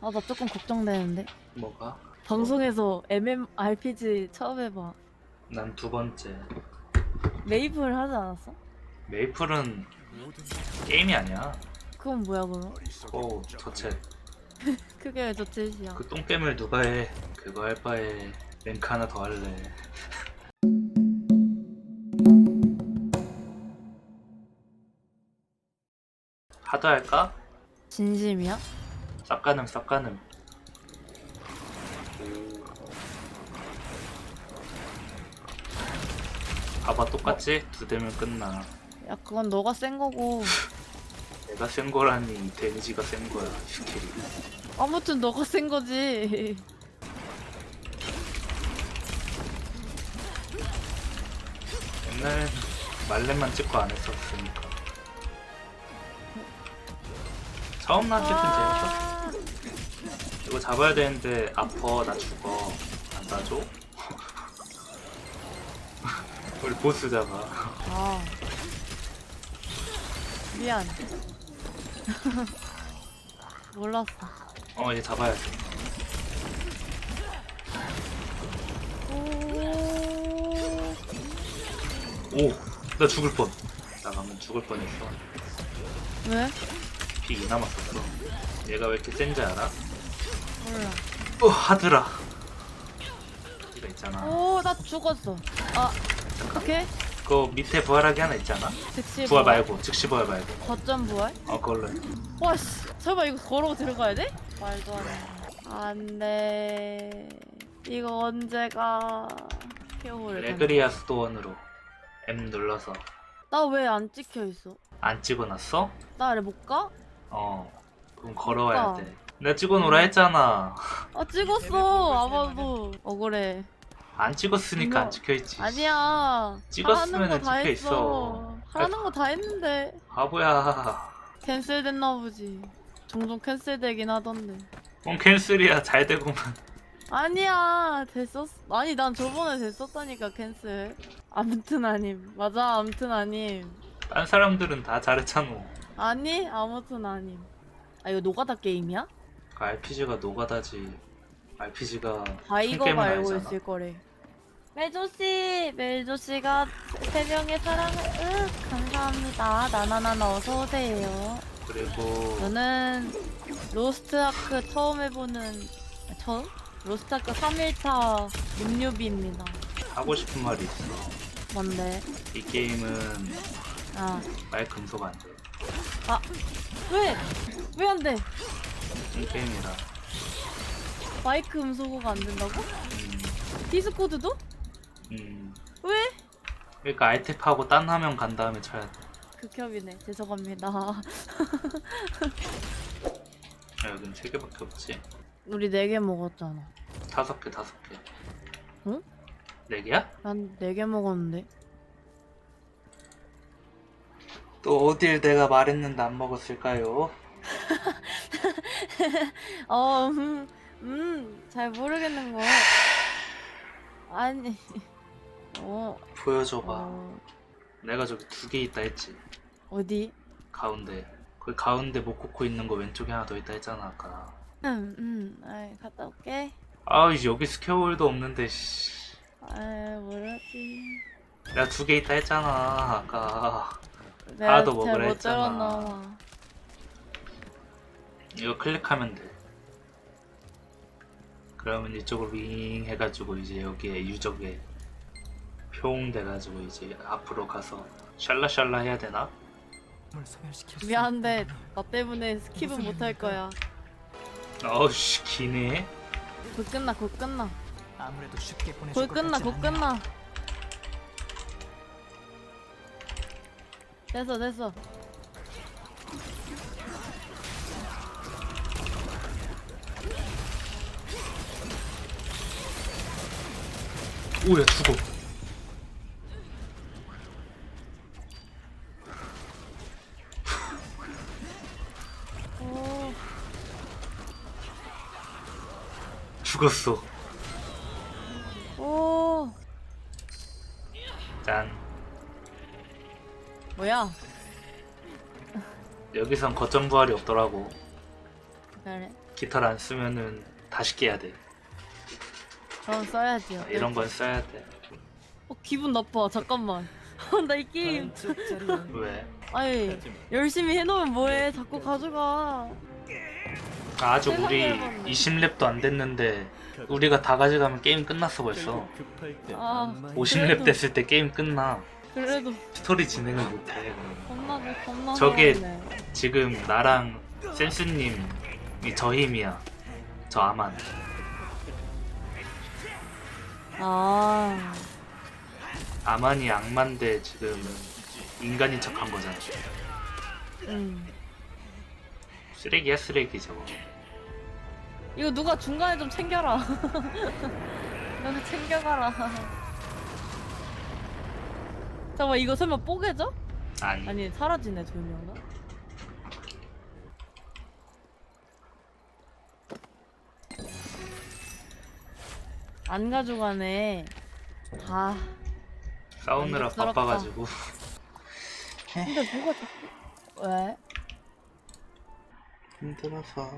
아 나 조금 걱정되는데 뭐가? 방송에서 MMORPG 처음 해봐 난 두 번째. 메이플 하지 않았어? 메이플은 게임이 아니야. 그건 뭐야 그럼? 오, 저체. 그게 왜 저짓이야 그 똥겜을 누가 해? 그거 할 바에 랭크 하나 더 할래. 하드 할까? 진심이야? 쌉가능 쌉가능. 봐봐 똑같지? 두 대면 끝나. 야 그건 너가 센 거고 내가 센 거라니 데미지가 센 거야 스킬이. 아무튼 너가 센 거지 옛날 말렙만 찍고 안 했었으니까. 처음 나왔을 땐 재밌었어. 아, 이거 잡아야 되는데 아퍼 나 죽어 안 따줘? 우리 보스 잡아 아. 미안 몰랐어 어 이제 잡아야 돼 오... 오! 나 죽을 뻔 나가면 죽을 뻔했어 왜? 피 2 남았었어 얘가 왜 이렇게 센지 알아? 몰라 어 하드라 이거 있잖아 오 나 죽었어 아 어떡해? 그거 밑에 부활하기 하나 있잖아 즉시 부활 말고 즉시 부활 말고 거점 부활? 어 그걸로 해 와 씨 설마 이거 걸어 들어가야 돼? 말도 안 돼. 안 돼. 이거 언제가 케어를 레그리아 스토원으로 M 눌러서 나왜 안 찍혀 있어? 안 찍어놨어? 나 아래 못 가? 어 그럼 걸어와야. 돼 내가 찍어 놓으라 했잖아. 아 찍었어 아마도. 억울해 안 찍었으니까 안 이거- 찍혀있지. 아니야. 찍었으면은 하는 거 다 찍혀 했어. 있어. 하는 거 다 했는데. 바보야. 캔슬 됐나 보지. 종종 캔슬 되긴 하던데. 뭔 캔슬이야. 잘 되고만. 아니야. 됐었 아니 난 저번에 됐었다니까 캔슬. 아무튼 아님. 맞아 아무튼 아님. 딴 사람들은 다 잘했잖아. 아니 아무튼 아님. 아 이거 노가다 게임이야? 그 RPG가 노가다지 RPG가 다 이거 게임은 알고 아니잖아. 있을 거래 멜조 씨 멜조 씨가 세 명의 사랑을 으 감사합니다 나나나나 어서 오세요 그리고 저는 로스트 아크 처음 해보는 아, 처음? 로스트 아크 3일차 육류비입니다 하고 싶은 말이 있어 뭔데? 이 게임은 아 말 금속 안 돼 왜? 왜 안 돼? 이 게임이라 마이크 음소거가 안 된다고? 음, 디스코드도? 음. 왜? 그러니까 알탭하고 딴 화면 간 다음에 쳐야 돼 극혐이네 죄송합니다 아, 여긴 세 개밖에 없지 우리 4개 먹었잖아 다섯 개 다섯 개 응? 네 개야? 난 4개 먹었는데 또 어딜 내가 말했는데 안 먹었을까요? 어, 음, 음, 잘 모르겠는 거. 아니, 어, 보여줘봐 어, 내가 저기 두 개 있다 했지 어디? 가운데 그 가운데 모코코 있는 거 왼쪽에 하나 더 있다 했잖아 아까 음, 음, 아이, 갔다 올게. 아 이제 여기 스퀘어홀도 없는데 씨 아이, 뭐라지. 내가 두 개 있다 했잖아 아까 내가 하나도 먹으라 잘못 했잖아. 들었나. 이거 클릭하면 돼 그러면 이쪽으로 윙 해가지고 이제 여기에 유적에 표홍 돼가지고 이제 앞으로 가서 샬라샬라 해야 되나? 미안한데, 나 때문에 스킵은 못 할 거야. 어우씨 기네 곧 끝나, 곧 끝나. 아무래도 쉽게 보내줄 곧 것 끝나, 같진 곧. 끝나. 됐어, 됐어. 오야 죽어 오, 죽었어 오, 짠 뭐야? 여기선 거점 부활이 없더라고 그래. 깃털 안 쓰면은 다시 깨야 돼. 그럼 써야지요. 이런 건 써야 돼. 어, 기분 나빠. 잠깐만. 나 이 게임 왜? 아니 열심히 해놓으면 뭐해? 자꾸 가져가. 아, 아직 우리 해봤네. 20렙도 안 됐는데 우리가 다 가져가면 게임 끝났어 벌써. 아, 50렙 그래도- 됐을 때 게임 끝나. 그래도 스토리 진행을 못해. 그러면. 겁나고 겁나. 저게-. 지금 나랑 센스님이 저 힘이야. 저 아만. 아, 아만이 악만데 지금 인간인 척한 거잖아. 음. 쓰레기야 쓰레기 저거. 이거 누가 중간에 좀 챙겨라. 누가 챙겨가라. 잠깐만 이거 설마 뽀개져? 아니. 아니 사라지네 조명가. 안 가져가네. 아, 싸우느라 만족스럽다. 바빠가지고. 근데 누가 자꾸 왜? 힘들어서.